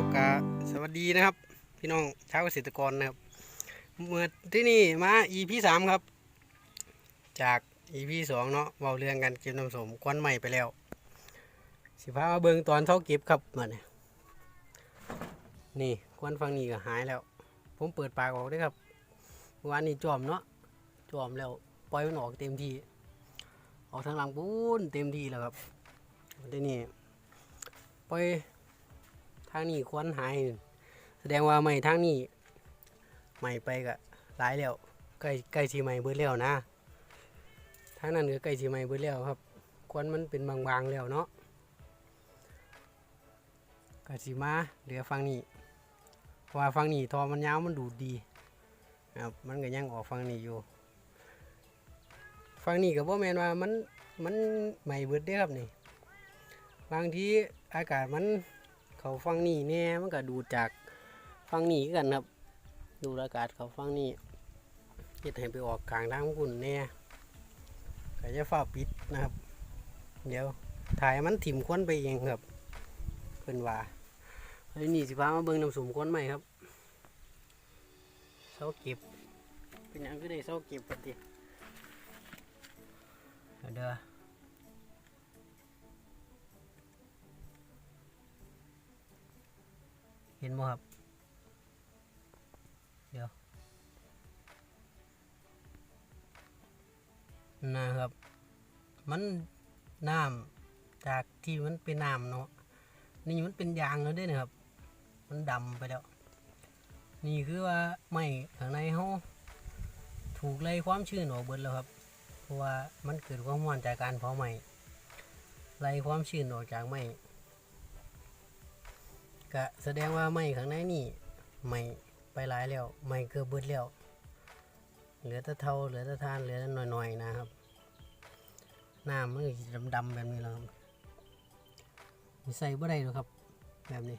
ครับกาสวัสดีนะครับ พี่น้องชาวเกษตรกรนะครับเมื่อที่นี่มา EP สามครับ จาก EP สองเนาะเบาเรื่องกันเก็บน้ำสมควันใหม่ไปแล้ว สิพามาเบิ่งตอนเท่าเก็บครับเหมือนนี่นี่ควันฟังนี้ก็หายแล้ว ผมเปิดปากออกด้วยครับวานนี้จอมเนาะจอมแล้วปล่อยมันออกเต็มที่ออกทางหลังปูนเต็มที่แล้วครับที่นี้ปล่อย ทางนี้ควันหาย แสดงว่าไม่ทางนี้ใหม่ไปก็หลายแล้วใกล้ใกล้สีใหม่เบิดแล้วนะทางนั้นก็ใกล้สีใหม่เบิดแล้วครับ ควันมันเป็นบางๆแล้วเนาะก็สีมาเหลือฟังนี้เพราะว่าฟังนี้ทอมันยาวมันดูดดีครับมันก็ยังออกฟังนี้อยู่ฟังนี้ก็บ่แม่นว่ามันมันใหม่เบิดเด้ครับนี่บางทีอากาศมัน เขาฟังนี่แน่มันก็ดูจากฟังนี่กันครับ ดูอากาศเขาฟังนี่เฮ็ดให้ไปออกกลางทางพุ่นแน่ก็จะฝ้าปิดนะครับ เดี๋ยวถ่ายมันถิ่มควันไปเองครับเพิ่นว่าเฮ้ยนี่สิพามาเบิ่งน้ำสมควันใหม่ครับเสาเก็บ เป็นยังก็ได้เสาเก็บปฏิเด้อ บ่ครับ เดี๋ยว นะครับ มันน้ำจากที่มันเป็นน้ำเนาะ นี่มันเป็นยางแล้วด้วยนะครับ มันดำไปแล้ว นี่คือว่าไม่ข้างในเขาถูกไล่ความชื้นออกเบิดแล้วครับ เพราะว่ามันเกิดความร้อนจากการเผาไหม้ไล่ความชื้นออกจากไหม้ ก็แสดงว่าไม้ข้างในนี่ไม้ไปหลายแล้วไม้เกือบเบิดแล้วเหลือแต่เท่าเหลือแต่ทานเหลือแต่หน่อยๆนะครับน้ำมันก็ดำๆแบบนี้แล้วครับใส่บ่ได้หรอกครับ แบบนี้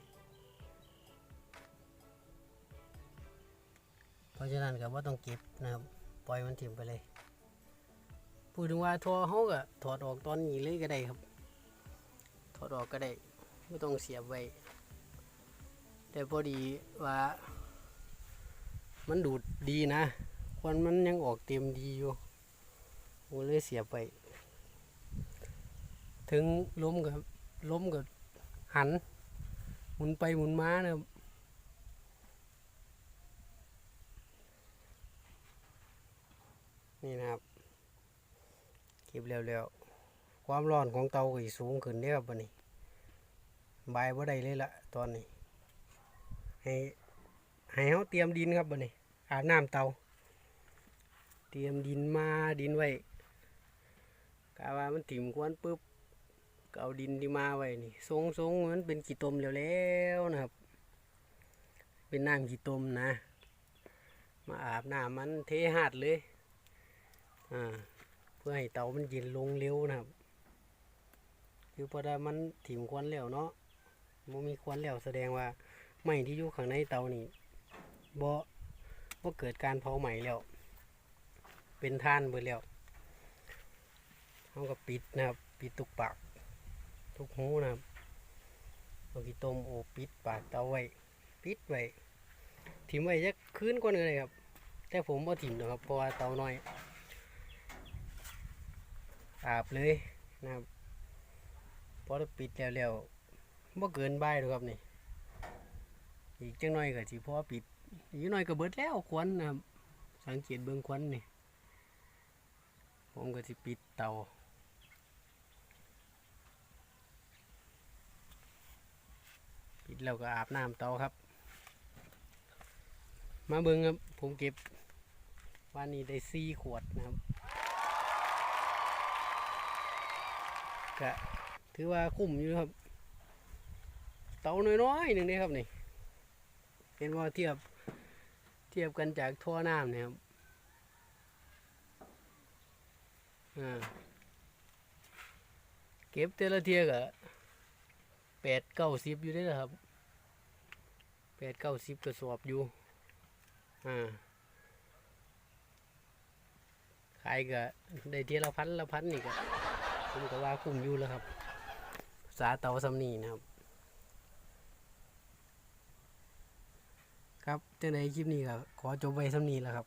เพราะฉะนั้นก็ว่าต้องเก็บนะครับปล่อยมันถิ่มไปเลยพูดถึงว่าทอเขาก็ถอดออกตอนนี้เลยก็ได้ครับ ถอดออกก็ได้ไม่ต้องเสียบไว้ แต่พอดีว่า มันดูดดีนะควันมันยังออกเต็มดีอยู่ผมเลยเสียไป ถึงล้มกับล้มกับหัน หมุนไปหมุนมานะครับนี่นะครับเก็บเร็วๆความร้อนของเตาก็สิสูงขึ้นเด้อครับวันนี้ ใบายบ่ได้เลยละตอนนี้ ให้ให้เขาเตรียมดินครับบัดนี้อาบน้ำเตา เตรียมดินมาดินไว้กะว่ามันถิ่มควนปุ๊บก็เอาดินที่มาไว้นี่ทรงทรงๆมันเป็นขี้ตมแล้วๆนะครับ เป็นน้ำขี้ตมนะ มาอาบน้ำมันเทหาดเลยอ่าเพื่อให้เตามันเย็นลงเร็วนะครับ คือพอได้มันถิ่มควันแล้วเนาะมันมีควันแล้วแสดงว่า ไหม้ที่อยู่ข้างในเตานี่บ่บ่เกิดการเผาไหม้แล้ว เป็นท่านเบิดแล้วเขาก็ปิดนะครับ ปิดทุกปากทุกหูนะครับเอาขี้ต้มโอปิดปากเตาไว้ปิดไว้ถิ่มไว้จะคืนก่อนเลยครับ แต่ผมบ่ถิ่มนะครับเพราะว่าเตาน้อยอาบเลยนะครับพอเราปิดแล้วแล้วบ่เกินบ่ายหรอกครับนี่ อีกจังน่อยก็สิพอปิดอีกน่อยก็เบิดแล้วควันนะครับ สังเกตเบิ่งควันนี่ผมก็สิปิดเตาปิดแล้วก็อาบน้ำเตาครับ มาเบิ่งครับ ผมเก็บวันนี้ได้สี่ขวดนะครับก็ถือว่าคุ้มอยู่ครับ เตาน้อยๆหนึ่งเด้ครับนี่ เห็นว่าเทียบเทียบกันจากท่อน้ำเนี่ยครับเก็บแต่ละเทียก็แปดเก้าสิบอยู่ได้อครับแปดเก้าสิบกระสอบอยู่อ่าขายก็ได้เทียละพันละพันนี่ก็ผมก็ว่าคุ้มอยู่แล้วครับ สาเตาสำนีนะครับ ครับจังไดคลิปนี้ก็ขอจบไว้สำนี้แล้วครับ